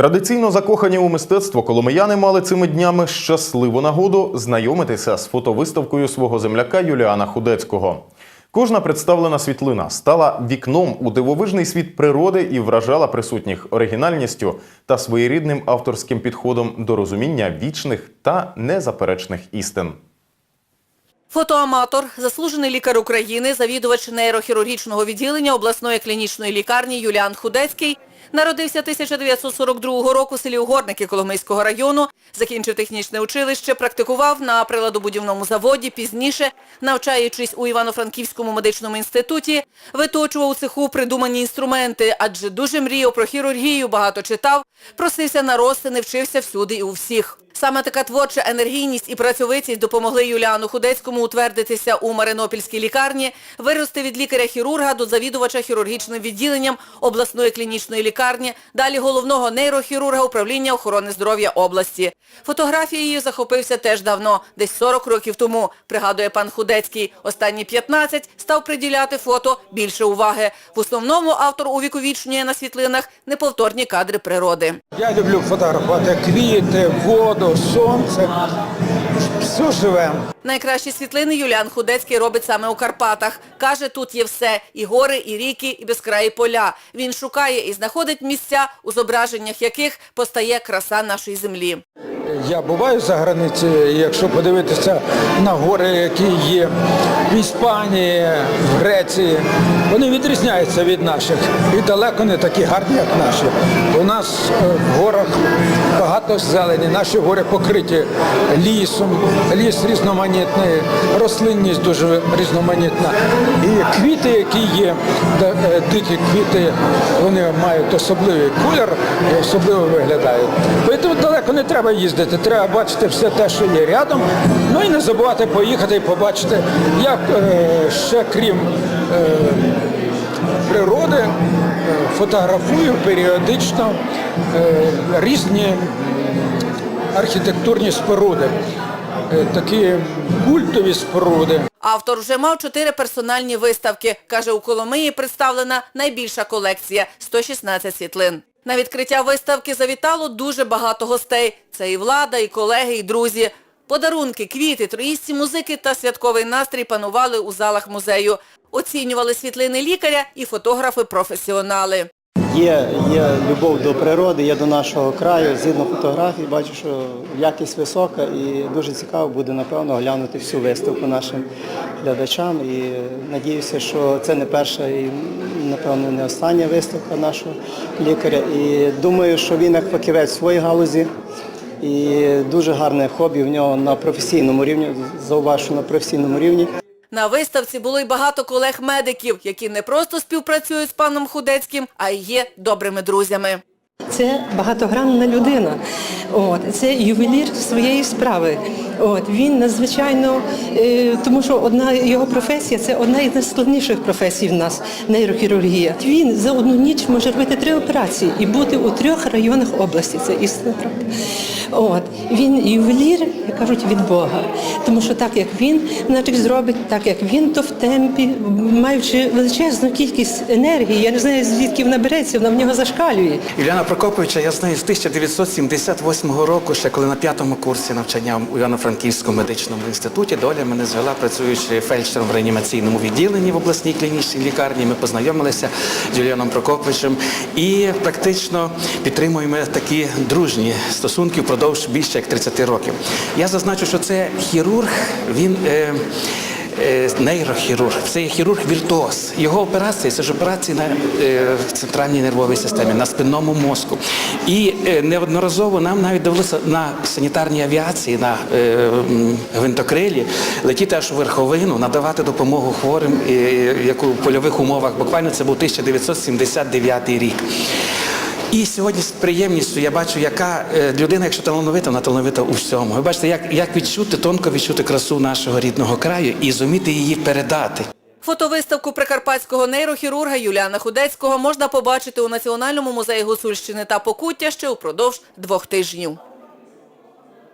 Традиційно закохані у мистецтво коломияни мали цими днями щасливу нагоду знайомитися з фотовиставкою свого земляка Юліана Худецького. Кожна представлена світлина стала вікном у дивовижний світ природи і вражала присутніх оригінальністю та своєрідним авторським підходом до розуміння вічних та незаперечних істин. Фотоаматор, заслужений лікар України, завідувач нейрохірургічного відділення обласної клінічної лікарні Юліан Худецький народився 1942 року в селі Угорники Коломийського району, закінчив технічне училище, практикував на приладобудівному заводі, пізніше, навчаючись у Івано-Франківському медичному інституті, виточував у цеху придумані інструменти, адже дуже мріяв про хірургію, багато читав, просився на розтини, вчився всюди і у всіх. Саме така творча енергійність і працьовитість допомогли Юліану Худецькому утвердитися у Маринопільській лікарні, вирости від лікаря-хірурга до завідувача хірургічним відділенням обласної клінічної лікарні, далі головного нейрохірурга управління охорони здоров'я області. Фотографією захопився теж давно, десь 40 років тому, пригадує пан Худецький. Останні 15 став приділяти фото більше уваги. В основному автор увіковічнює на світлинах неповторні кадри природи. Я люблю фотографувати квіти, воду, сонце. Все живе. Найкращі світлини Юліан Худецький робить саме у Карпатах. Каже, тут є все – і гори, і ріки, і безкраї поля. Він шукає і знаходить місця, у зображеннях яких постає краса нашої землі. Я буваю за границею, якщо подивитися на гори, які є в Іспанії, в Греції, вони відрізняються від наших і далеко не такі гарні, як наші. У нас е, в горах багато зелені, наші гори покриті лісом, ліс різноманітний, рослинність дуже різноманітна. І квіти, які є, е, дикі квіти, вони мають особливий колір і особливо виглядають. Тому далеко не треба їздити, треба бачити все те, що є рядом. Ну і не забувати поїхати і побачити, як е, ще крім е, природи, е, фотографую періодично різні архітектурні споруди, такі культові споруди. Автор вже мав чотири персональні виставки. Каже, у Коломиї представлена найбільша колекція – 116 світлин. На відкриття виставки завітало дуже багато гостей. Це і влада, і колеги, і друзі. Подарунки, квіти, троїсті музики та святковий настрій панували у залах музею. Оцінювали світлини лікаря і фотографи-професіонали. Є, є любов до природи, є до нашого краю. Згідно фотографій, бачу, що якість висока і дуже цікаво буде, напевно, глянути всю виставку нашим глядачам. І надіюся, що це не перша і, напевно, не остання виставка нашого лікаря. І думаю, що він як фахівець в своїй галузі. І дуже гарне хобі в нього на професійному рівні, зауважу на професійному рівні. На виставці було й багато колег-медиків, які не просто співпрацюють з паном Худецьким, а й є добрими друзями. Це багатогранна людина. От, це ювелір своєї справи. От, він надзвичайно, е, тому що одна його професія це одна із найскладніших професій в нас нейрохірургія. Він за одну ніч може робити три операції і бути у трьох районах області. Це істина правда. От, він ювелір, як кажуть, від Бога. Тому що так як він значить, зробить, так як він, то в темпі, маючи величезну кількість енергії, я не знаю, звідки вона береться, вона в нього зашкалює. Юліана Прокоповича я знаю з 1978 року, ще коли на п'ятому курсі навчання у Івано-Франківському медичному інституті. Доля мене звела, працюючи фельдшером в реанімаційному відділенні в обласній клінічній лікарні. Ми познайомилися з Юліаном Прокоповичем і практично підтримуємо такі дружні стосунки впродовж більше як 30 років. Я зазначу, що це хірург, він. Е, нейрохірург, це є хірург-віртуоз. Його операції це ж операції на е, центральній нервовій системі, на спинному мозку. І е, неодноразово нам навіть довелося на санітарній авіації, на е, гвинтокрилі летіти аж у верховину, надавати допомогу хворим, е, як у польових умовах. Буквально це був 1979 рік. І сьогодні з приємністю я бачу, яка е, людина, якщо талановита, вона талановита у всьому. Ви бачите, як, як відчути, тонко відчути красу нашого рідного краю і зуміти її передати. Фотовиставку прикарпатського нейрохірурга Юліана Худецького можна побачити у Національному музеї Гуцульщини та Покуття ще упродовж двох тижнів.